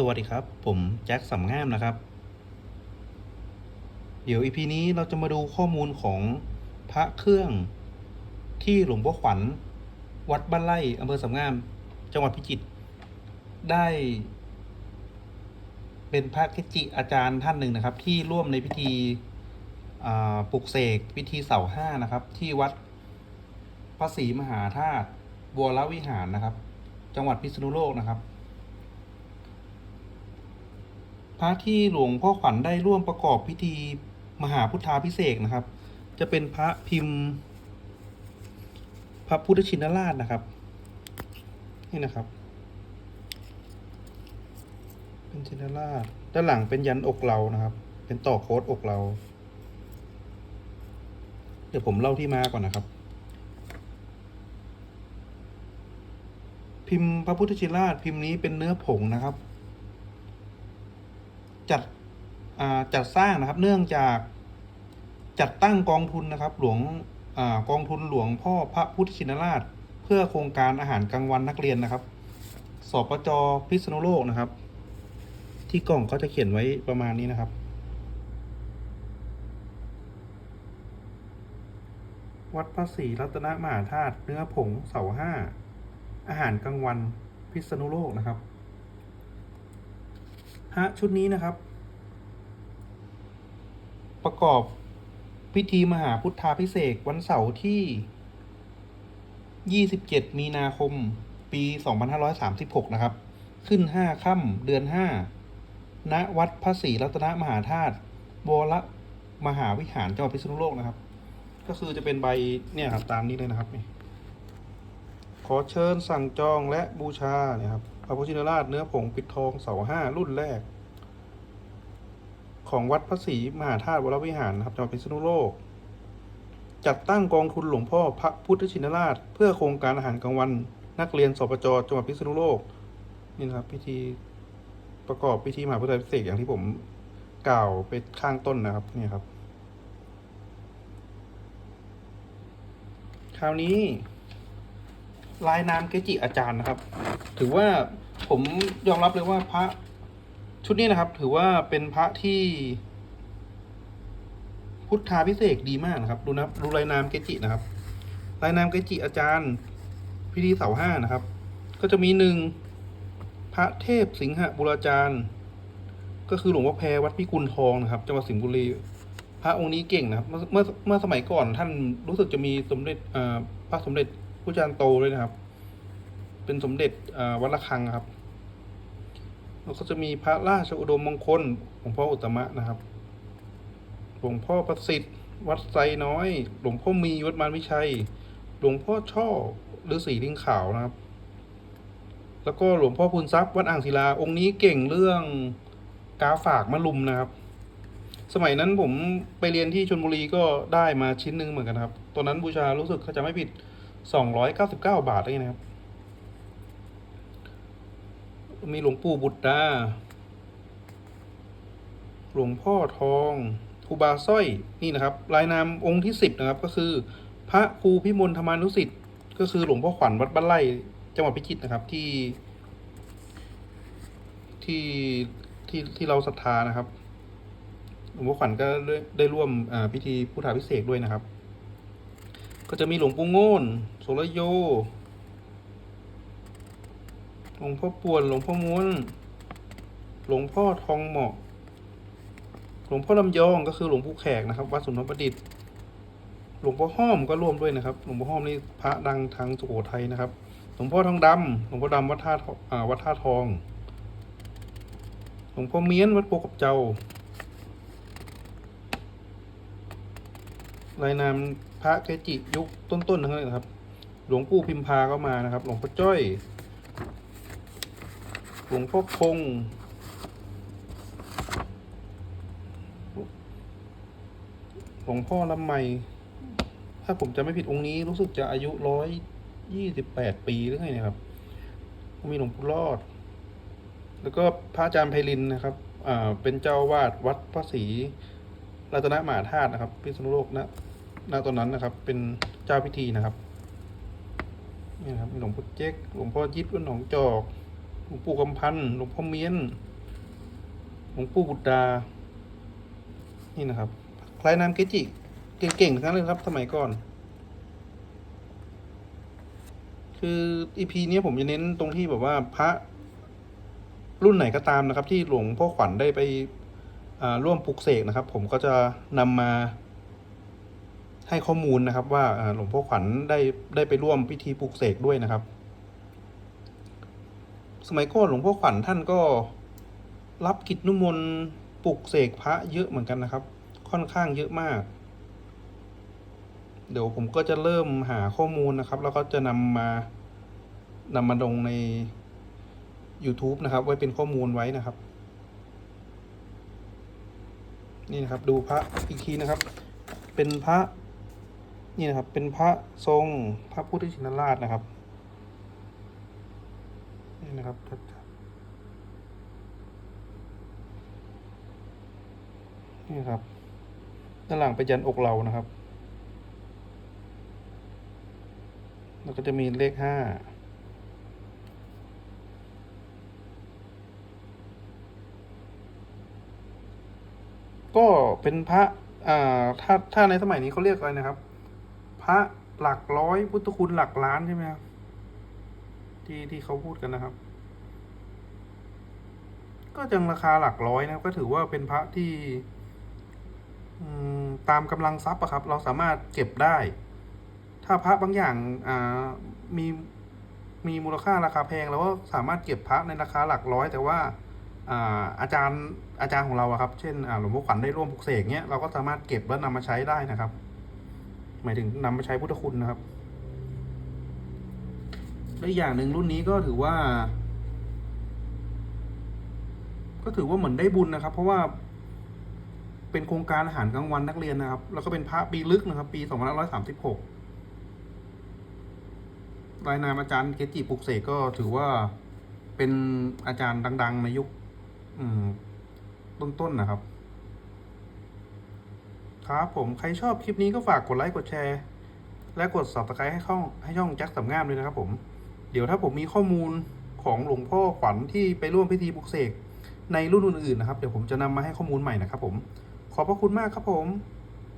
สวัสดีครับ ผมแจ็คสำงามนะครับ เดี๋ยวอีพีนี้เราจะมาดูข้อมูลของพระเครื่องที่หลวงพ่อขวัญ วัดบ้านไร่อำเภอสำงาม จังหวัดพิจิตรได้ เป็นพระเกจิอาจารย์ท่านหนึ่งนะครับ ที่ร่วมในพิธีปลุกเสกพิธีเสาห้านะครับ ที่วัดพระศรีมหาธาตุบัวรวิหารนะครับ จังหวัดพิษณุโลกนะครับ พระที่หลวงพ่อขวัญได้ร่วมประกอบพิธีมหาพุทธาพิเศษนะครับ จะเป็นพระพิมพ์ พระพุทธชินราชนะครับ นี่นะครับ เป็นชินราชด้านหลังเป็นยันอกเรานะครับ เป็นต่อโค้ดอกเรา เดี๋ยวผมเล่าที่มาก่อนนะครับ พิมพ์พระพุทธชินราชพิมพ์นี้เป็นเนื้อผงนะครับ จัดจัดสร้างนะครับ เนื่องจากจัดตั้งกองทุนนะครับ หลวงอกองทุนหลวงพ่อพระพุทธชินราช เพื่อโครงการอาหารกลางวันนักเรียนนะครับ สปจพิษณุโลกนะครับ ที่กล่องก็จะเขียนไว้ประมาณนี้นะครับ วัดพระศรีรัตนมหาธาตุเนื้อผงเสาห้าอาหารกลางวันพิษณุโลกนะครับ พระชุดนี้นะครับ ประกอบพิธีมหาพุทธาพิเศษวันเสาร์ที่ 27 มีนาคม ปี 2536 นะครับ ขึ้น 5 ค่ำเดือน 5 ณ วัดพระศรีรัตนมหาธาตุวรมหาวิหารจังหวัดพิษณุโลกนะครับ ก็คือจะเป็นใบเนี่ยครับตามนี้เลยนะครับ ขอเชิญสั่งจองและบูชาเนี่ยครับ พระพุทธชินราชเนื้อผงปิดทองเสาห้ารุ่นแรก ของวัดพระศรีมหาธาตุวรวิหารนะครับจังหวัดพิษณุโลก จัดตั้งกองทุนหลวงพ่อพระพุทธชินราช เพื่อโครงการอาหารกลางวัน นักเรียนสปจจังหวัดพิษณุโลกนี่นะครับพิธีประกอบพิธีมหาพุทธพิเศษกอย่างที่ผมกล่าวไปข้างต้นนะครับนี่ครับ คราวนี้ลายนามเกจิอาจารย์นะครับ ถือว่าผมยอมรับเลยว่าพระชุดนี้นะครับ ถือว่าเป็นพระที่ พุทธาพิเศษดีมากนะครับ ดูนะดูลายนามเกจินะครับลายนามเกจิอาจารย์ พิธีเสาห้านะครับ ก็จะมีหนึ่งพระเทพสิงหบุราจารย์ ก็คือหลวงพ่อแพรวัดพิกุลทองนะครับจังหวัดสิงห์บุรี พระองค์นี้เก่งนะครับเมื่อเมื่อสมัยก่อนท่านรู้สึกจะมีสมเด็จพระสมเด็จพระจารย์โตเลยนะครับ เป็นสมเด็จวัดระฆังครับ แล้วก็จะมีพระราชอุดมมงคลหลวงพ่ออุตมะนะครับ หลวงพ่อประสิทธิ์ วัดไซน้อย หลวงพ่อมีวัดมารวิชัย หลวงพ่อช่อฤาษีลิงขาวนะครับ แล้วก็หลวงพ่อพูนทรัพย์วัดอ่างศิลาองค์นี้เก่งเรื่องกาฝากมะลุมนะครับ สมัยนั้นผมไปเรียนที่ชลบุรีก็ได้มาชิ้นหนึ่งเหมือนกันครับ ตอนนั้นบูชารู้สึกเขาจะไม่ผิดสองร้อยเก้าสิบเก้าบาทได้นะครับ มีหลวงปู่บุตรดา หลวงพ่อทองครูบาสร้อยนี่นะครับลายนามองค์ที่สิบนะครับ ก็คือ พระครูพิมลธรรมานุสิทธิ์ก็คือหลวงพ่อขวัญวัดบ้านไร่จังหวัดพิจิตรนะครับที่ ที่ที่ที่เราศรัทธานะครับ หลวงพ่อขวัญก็ได้ได้ร่วมพิธีพุทธาพิเศษด้วยนะครับ ก็จะมีหลวงปู่โง่นโสรโย หลวงพ่อปวน หลวงพ่อม้วน หลวงพ่อทองเหมาะหลวงพ่อลำยองก็คือหลวงปู่แขกนะครับ วัดสุนทรประดิษฐ์ หลวงพ่อห้อมก็ร่วมด้วยนะครับ หลวงพ่อห้อมนี่พระดังทางสุโขทัยนะครับ หลวงพ่อทองดำหลวงพ่อดำวัดท่าอ่าวัดท่าทอง หลวงพ่อเมียนวัดโพกับเจ้ารายนามพระเกจิยุคต้นๆทั้งนั้นนะครับ หลวงปู่พิมพาก็มานะครับ หลวงพ่อจ้อย หลวงพ่อคงหลวงพ่อลำไมถ้าผมจะไม่ผิดองค์นี้รู้สึกจะอายุร้อยยี่สิบแปดปีหรือไงนะครับ มีหลวงปู่รอด แล้วก็พระอาจารย์ไพลินนะครับอ่าเป็นเจ้าวาดวัดพระศรีรัตนมหาธาตุนะครับ พิษณุโลกนะณตอนนั้นนะครับ เป็นเจ้าพิธีนะครับนี่นะครับหลวงพ่อเจ๊กหลวงพ่อยิดวัดหนองจอก หลวงปู่กำพันธ์หลวงพ่อเมียนหลวงปู่บุตรดา นี่นะครับคล้ายนามเกจิ เก่งๆทั้งนั้นเลยครับ สมัยก่อน คืออีพีนี้ผมจะเน้นตรงที่แบบว่าพระรุ่นไหนก็ตามนะครับ ที่หลวงพ่อขวัญได้ไปร่วมปลุกเสกนะครับ ผมก็จะนำมาให้ข้อมูลนะครับ ว่าหลวงพ่อขวัญได้ได้ไปร่วมพิธีปลุกเสกด้วยนะครับ สมัยก่อนหลวงพ่อขวัญท่านก็รับกิจนุมนต์ปลุกเสกพระเยอะเหมือนกันนะครับ ค่อนข้างเยอะมาก เดี๋ยวผมก็จะเริ่มหาข้อมูลนะครับ แล้วก็จะนำมานำมาลงใน YouTube นะครับ ไว้เป็นข้อมูลไว้นะครับ นี่นะครับดูพระอีกทีนะครับ เป็นพระนี่นะครับเป็นพระทรงพระพุทธชินราชนะครับ นี่นะครับชัดๆนี่ครับด้านหลังเป็นยันอกเรานะครับ แล้วก็จะมีเลขห้าก็เป็นพระอ่าถ้าถ้าในสมัยนี้เขาเรียกอะไรนะครับ พระหลักร้อยพุทธคุณหลักล้านใช่ไหมครับ ที่ที่เขาพูดกันนะครับ ก็จังราคาหลักร้อยนะก็ถือว่าเป็นพระที่ตามกำลังทรัพย์อะครับ เราสามารถเก็บได้ ถ้าพระบางอย่างอ่ามีมีมูลค่าราคาแพงเราก็สามารถเก็บพระในราคาหลักร้อย แต่ว่าอาอาจารย์อาจารย์ของเราอะครับ เช่นหลวงพ่อขวัญได้ร่วมปลุกเสกเนี้ยเราก็สามารถเก็บแล้วนำมาใช้ได้นะครับ หมายถึงนำมาใช้พุทธคุณนะครับ และอีกอย่างหนึ่งรุ่นนี้ก็ถือว่า ก็ถือว่าเหมือนได้บุญนะครับ เพราะว่า เป็นโครงการอาหารกลางวันนักเรียนนะครับ แล้วก็เป็นพระปีลึกนะครับ ปีสองพันห้าร้อยสามสิบหกรายนามอาจารย์เกจิปุกเสกก็ถือว่าเป็นอาจารย์ดัง ๆ ในยุคต้นๆนะครับ ครับผมใครชอบคลิปนี้ก็ฝากกดไลค์กดแชร์ และกด subscribe ให้ช่องให้ช่องแจ็คสำงามเลยนะครับผม ดี๋ยวถ้าผมมีข้อมูลของหลวงพ่อขวัญที่ไปร่วมพิธีปลุกเสกในรุ่นอื่นๆนะครับ เดี๋ยวผมจะนำมาให้ข้อมูลใหม่นะครับผม ขอบพระคุณมากครับผม